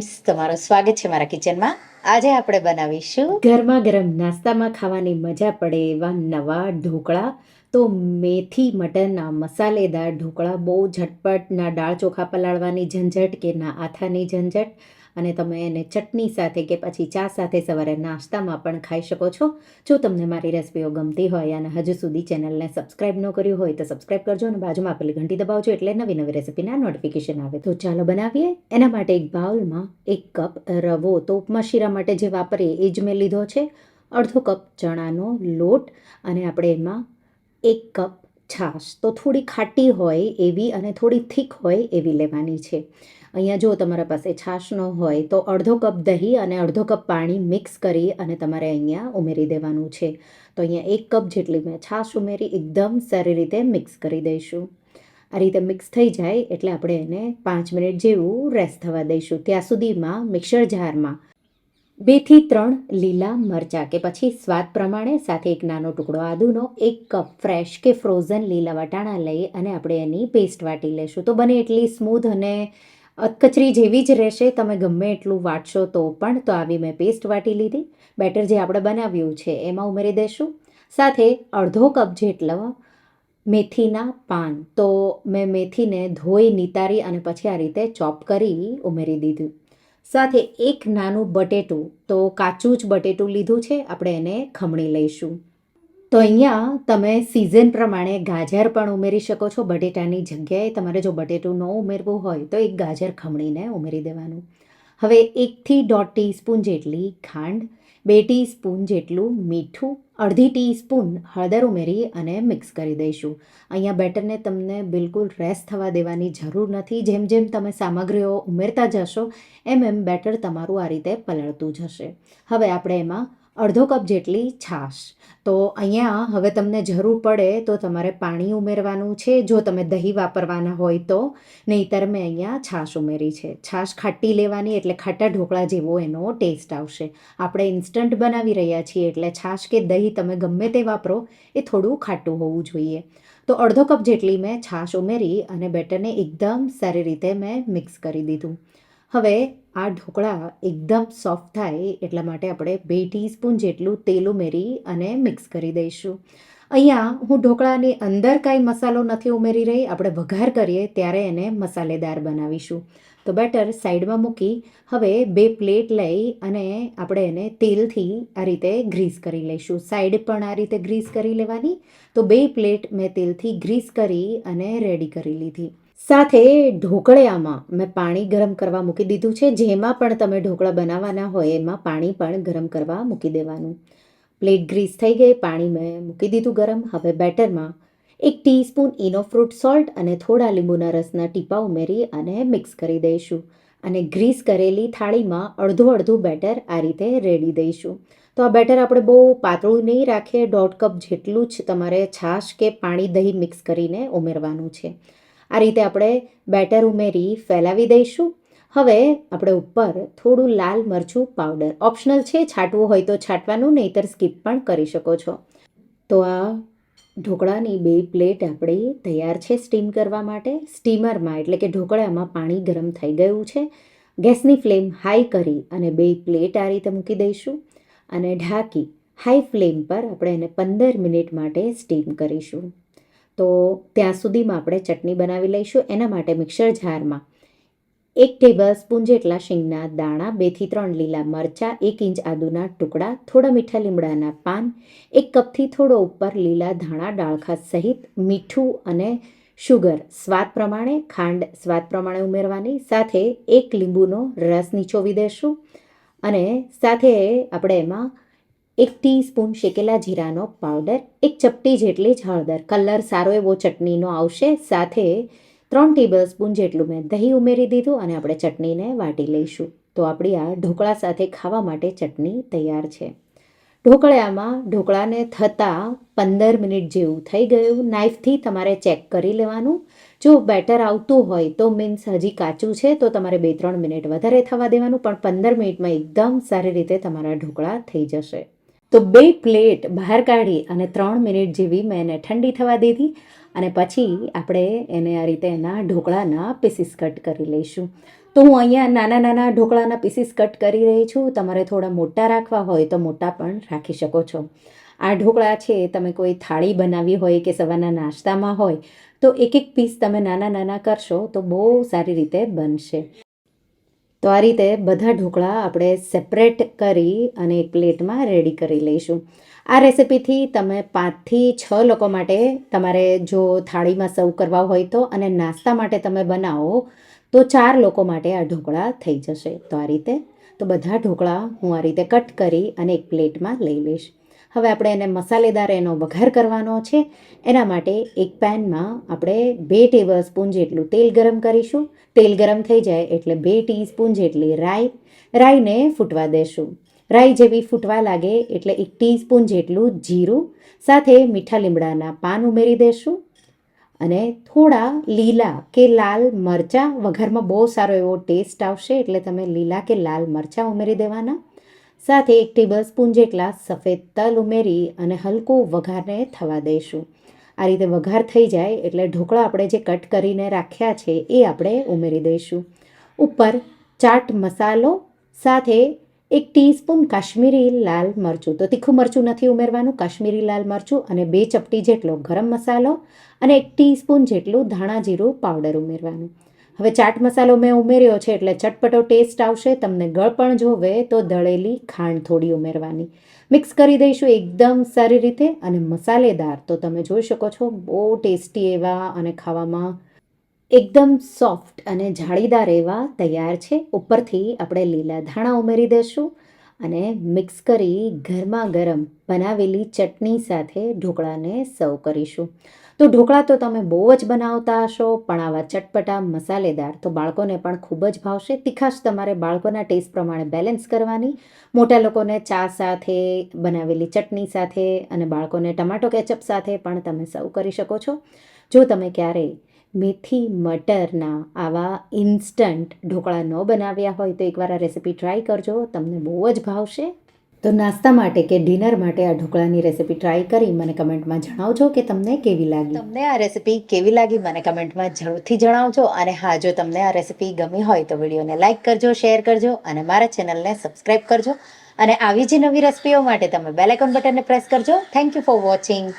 Friends, તમારું સ્વાગત છે મારા કિચનમાં. આજે આપણે બનાવીશું ગરમા ગરમ નાસ્તામાં ખાવાની મજા પડે એવા નવા ઢોકળા. તો મેથી, મટરના મસાલેદાર ઢોકળા, બહુ ઝટપટ ના દાળ ચોખા પલાળવાની ઝંઝટ કે ના આથાની ઝંઝટ. અને તમે એને ચટણી સાથે કે પછી ચા સાથે સવારે નાસ્તામાં પણ ખાઈ શકો છો. જો તમને મારી રેસિપીઓ ગમતી હોય અને હજુ સુધી ચેનલને સબસ્ક્રાઇબ ન કર્યું હોય તો સબસ્ક્રાઇબ કરજો અને બાજુમાં આપેલી ઘંટી દબાવજો એટલે નવી નવી રેસિપીના નોટિફિકેશન આવે. તો ચાલો બનાવીએ. એના માટે એક બાઉલમાં એક કપ રવો તો ઉપમા શીરા માટે જે વાપરીએ એ જ મેં લીધો છે. અડધો કપ ચણાનો લોટ અને આપણે એમાં એક કપ છાશ તો થોડી ખાટી હોય એવી અને થોડી થીક હોય એવી લેવાની છે. અહીંયા જો તમારા પાસે છાશ ન હોય તો અડધો કપ દહીં અને અડધો કપ પાણી મિક્સ કરી અને તમારે અહીંયા ઉમેરી દેવાનું છે. તો અહીંયા એક કપ જેટલી મેં છાશ ઉમેરી, એકદમ સારી રીતે મિક્સ કરી દઈશું. આ રીતે મિક્સ થઈ જાય એટલે આપણે એને પાંચ મિનિટ જેવું રેસ્ટ થવા દઈશું. ત્યાં સુધીમાં મિક્સર જારમાં બેથી ત્રણ લીલા મરચાં કે પછી સ્વાદ પ્રમાણે સાથે એક નાનો ટુકડો આદુનો, એક કપ ફ્રેશ કે ફ્રોઝન લીલા વટાણા લઈ અને આપણે એની પેસ્ટ વાટી લેશું. તો બને એટલી સ્મૂધ અને કચરી જેવી જ રહેશે. તમે ગમે એટલું વાટશો તો પણ, તો આવી મેં પેસ્ટ વાટી લીધી. બેટર જે આપણે બનાવ્યું છે એમાં ઉમેરી દઈશું સાથે અડધો કપ જેટલો મેથીના પાન. તો મેં મેથીને ધોઈ, નિતારી અને પછી આ રીતે ચોપ કરી ઉમેરી દીધું. સાથે એક નાનું બટેટું, તો કાચું જ બટેટું લીધું છે, આપણે એને ખમણી લઈશું. તો અહીંયા તમે સિઝન પ્રમાણે ગાજર પણ ઉમેરી શકો છો, બટેટાની જગ્યાએ તમારે જો બટેટું ન ઉમેરવું હોય, તો એક ગાજર ખમણીને ઉમેરી દેવાનું. હવે એકથી દોઢ ટીસ્પૂન જેટલી ખાંડ બે ટીસ્પૂન જેટલું મીઠું, અડધી ટીસ્પૂન હળદર ઉમેરી અને મિક્સ કરી દઈશું. અહીંયા બેટરને તમને બિલકુલ રેસ થવા દેવાની જરૂર નથી. જેમ જેમ તમે સામગ્રીઓ ઉમેરતા જશો, એમ એમ બેટર તમારું આ રીતે પલળતું જશે. હવે આપણે એમાં અડધો કપ જેટલી છાશ. તો અહીંયા હવે તમને જરૂર પડે તો તમારે પાણી ઉમેરવાનું છે. જો તમે દહીં વાપરવાના હોય તો. નહીંતર મેં અહીંયા છાશ ઉમેરી છે. છાશ ખાટી લેવાની એટલે ખાટા ઢોકળા જેવો એનો ટેસ્ટ આવશે. આપણે ઇન્સ્ટન્ટ બનાવી રહ્યા છીએ એટલે છાશ કે દહીં તમે ગમે તે વાપરો, એ થોડું ખાટું હોવું જોઈએ. તો અડધો કપ જેટલી મેં છાશ ઉમેરી અને બેટરને એકદમ સારી રીતે મેં મિક્સ કરી દીધું. હવે આ ઢોકળા એકદમ સોફ્ટ થાય એટલા માટે આપણે બે ટીસ્પૂન જેટલું તેલ ઉમેરી અને મિક્સ કરી દઈશું. અહીંયા હું ઢોકળાની અંદર કાંઈ મસાલો નથી ઉમેરી રહી, આપણે વઘાર કરીએ ત્યારે એને મસાલેદાર બનાવીશું. તો બેટર સાઈડમાં મૂકી, હવે બે પ્લેટ લઈ અને આપણે એને તેલથી આ રીતે ગ્રીસ કરી લઈશું. સાઈડ પણ આ રીતે ગ્રીસ કરી લેવાની. તો બે પ્લેટ મેં તેલથી ગ્રીસ કરી અને રેડી કરી લીધી. સાથે ઢોકળિયામાં મેં પાણી ગરમ કરવા મૂકી દીધું છે. જેમાં પણ તમે ઢોકળા બનાવવાના હોય એમાં પાણી પણ ગરમ કરવા મૂકી દેવાનું. પ્લેટ ગ્રીસ થઈ ગઈ, પાણી મેં મૂકી દીધું ગરમ. હવે બેટરમાં એક ટીસ્પૂન ઇનો ફ્રૂટ સોલ્ટ અને થોડા લીંબુના રસના ટીપા ઉમેરી અને મિક્સ કરી દઈશું. અને ગ્રીસ કરેલી થાળીમાં અડધું અડધું બેટર આ રીતે રેડી દઈશું. તો આ બેટર આપણે બહુ પાતળું નહીં રાખીએ. દોઢ કપ જેટલું જ તમારે છાશ કે પાણી દહીં મિક્સ કરીને ઉમેરવાનું છે. આ રીતે આપણે બેટર ઉમેરી ફેલાવી દઈશું. હવે આપણે ઉપર થોડું લાલ મરચું પાવડર. ઓપ્શનલ છે, છાંટવું હોય તો છાંટવાનું, નહીંતર સ્કીપ પણ કરી શકો છો. તો આ ઢોકળાની બે પ્લેટ આપણી તૈયાર છે સ્ટીમ કરવા માટે. સ્ટીમરમાં, એટલે કે ઢોકળામાં પાણી ગરમ થઈ ગયું છે. ગેસની ફ્લેમ હાઈ કરી અને બે પ્લેટ આ રીતે મૂકી દઈશું અને ઢાંકી હાઈ ફ્લેમ પર આપણે એને પંદર મિનિટ માટે સ્ટીમ કરીશું. તો ત્યાં સુધીમાં આપણે ચટણી બનાવી લઈશું. એના માટે મિક્સર જારમાં એક ટેબલ સ્પૂન જેટલા શીંગના દાણા, બેથી ત્રણ લીલા મરચાં, એક ઇંચ આદુના ટુકડા, થોડા મીઠા લીમડાના પાન, એક કપથી થોડો ઉપર લીલા ધાણા ડાળખા સહિત મીઠું અને શુગર. સ્વાદ પ્રમાણે, ખાંડ સ્વાદ પ્રમાણે ઉમેરવાની. સાથે એક લીંબુનો રસ નીચોવી દેશું અને સાથે આપણે એમાં એક ટીસ્પૂન શેકેલા જીરાનો પાવડર, એક ચપટી જેટલી જ હળદર. કલર સારો એવો ચટણીનો આવશે. સાથે ત્રણ ટેબલ સ્પૂન જેટલું મેં દહીં ઉમેરી દીધું અને આપણે ચટણીને વાટી લઈશું. તો આપણી આ ઢોકળા સાથે ખાવા માટે ચટણી તૈયાર છે. ઢોકળામાં ઢોકળાને થતાં પંદર મિનિટ જેવું થઈ ગયું. નાઇફથી તમારે ચેક કરી લેવાનું. જો બેટર આવતું હોય તો મીન્સ હજી કાચું છે તો તમારે બે ત્રણ મિનિટ વધારે થવા દેવાનું. પણ પંદર મિનિટમાં એકદમ સારી રીતે તમારા ઢોકળા થઈ જશે. તો બે પ્લેટ બહાર કાઢી અને ત્રણ મિનિટ જેવી મેં એને ઠંડી થવા દીધી અને પછી આપણે એને આ રીતે એના ઢોકળાના પીસીસ કટ કરી લઈશું. તો હું અહીંયા નાના નાના ઢોકળાના પીસીસ કટ કરી રહી છું. તમારે થોડા મોટા રાખવા હોય તો મોટા પણ રાખી શકો છો. આ ઢોકળા છે, તમે કોઈ થાળી બનાવી હોય કે સવારના નાસ્તામાં હોય તો એક એક પીસ તમે નાના નાના કરશો તો બહુ સારી રીતે બનશે. તો આ રીતે બધા ઢોકળા આપણે સેપરેટ કરી અને એક પ્લેટમાં રેડી કરી લઈશું. આ રેસિપીથી તમે પાંચથી છ લોકો માટે તમારે જો થાળીમાં સર્વ કરવા હોય તો અને નાસ્તા માટે તમે બનાવો, તો ચાર લોકો માટે આ ઢોકળા થઈ જશે. તો આ રીતે તો બધા ઢોકળા હું આ રીતે કટ કરી અને એક પ્લેટમાં લઈ લઈશ. હવે આપણે એને મસાલેદાર એનો વઘાર કરવાનો છે. એના માટે એક પેનમાં આપણે બે ટેબલ સ્પૂન જેટલું તેલ ગરમ કરીશું. તેલ ગરમ થઈ જાય એટલે બે ટીસ્પૂન જેટલી રાઈ. રાઈને ફૂટવા દેશું. રાઈ જેવી ફૂટવા લાગે એટલે એક ટીસ્પૂન જેટલું જીરું. સાથે મીઠા લીમડાના પાન ઉમેરી દેશું. અને થોડા લીલા કે લાલ મરચાં. વઘારમાં બહુ સારો એવો ટેસ્ટ આવશે એટલે તમે લીલા કે લાલ મરચાં ઉમેરી દેવાના. સાથે એક ટેબલ સ્પૂન જેટલા સફેદ તલ ઉમેરી અને હલકો વઘારને થવા દઈશું. આ રીતે વઘાર થઈ જાય એટલે ઢોકળા આપણે જે કટ કરીને રાખ્યા છે એ આપણે ઉમેરી દઈશું. ઉપર ચાટ મસાલો, સાથે એક ટીસ્પૂન કાશ્મીરી લાલ મરચું. તો તીખું મરચું નથી ઉમેરવાનું, કાશ્મીરી લાલ મરચું અને બે ચપટી જેટલો ગરમ મસાલો અને એક ટીસ્પૂન જેટલું ધાણા જીરું પાવડર ઉમેરવાનું. હવે ચાટ મસાલો મેં ઉમેર્યો છે એટલે ચટપટો ટેસ્ટ આવશે, તમને ગળપણ જોવે તો દળેલી ખાંડ થોડી ઉમેરવાની. મિક્સ કરી દઈશું એકદમ સારી રીતે અને મસાલેદાર. તો તમે જોઈ શકો છો, બહુ ટેસ્ટી એવા અને ખાવામાં એકદમ સોફ્ટ અને જાળીદાર એવા તૈયાર છે. ઉપરથી આપણે લીલા ધાણા ઉમેરી દઈશું અને મિક્સ કરી ગરમા ગરમ બનાવેલી ચટણી સાથે ઢોકળાને સર્વ કરીશું. તો ઢોકળા તો તમે બહુ જ બનાવતા હશો, પણ આવા ચટપટા મસાલેદાર તો બાળકોને પણ ખૂબ જ ભાવશે. તીખાશ તમારે બાળકોના ટેસ્ટ પ્રમાણે બેલેન્સ કરવાની. મોટા લોકોને ચા સાથે, બનાવેલી ચટણી સાથે અને બાળકોને ટમાટો કેચઅપ સાથે પણ તમે સર્વ કરી શકો છો. જો તમે ક્યારેય મેથી મટરના આવા ઇન્સ્ટન્ટ ઢોકળા ન બનાવ્યા હોય તો એકવાર આ રેસિપી ટ્રાય કરજો. તમને બહુ જ ભાવશે. તો નાસ્તા માટે કે ડિનર માટે આ ઢોકળાની રેસિપી ટ્રાય કરી મને કમેન્ટમાં જણાવજો કે તમને કેવી લાગી. તમને આ રેસિપી કેવી લાગી મને કમેન્ટમાં જરૂરથી જણાવજો અને હા, જો તમને આ રેસિપી ગમી હોય તો વિડીયોને લાઇક કરજો શેર કરજો અને મારા ચેનલને સબસ્ક્રાઇબ કરજો અને આવી જ નવી રેસિપીઓ માટે તમે બેલેકોન બટનને પ્રેસ કરજો. Thank you for watching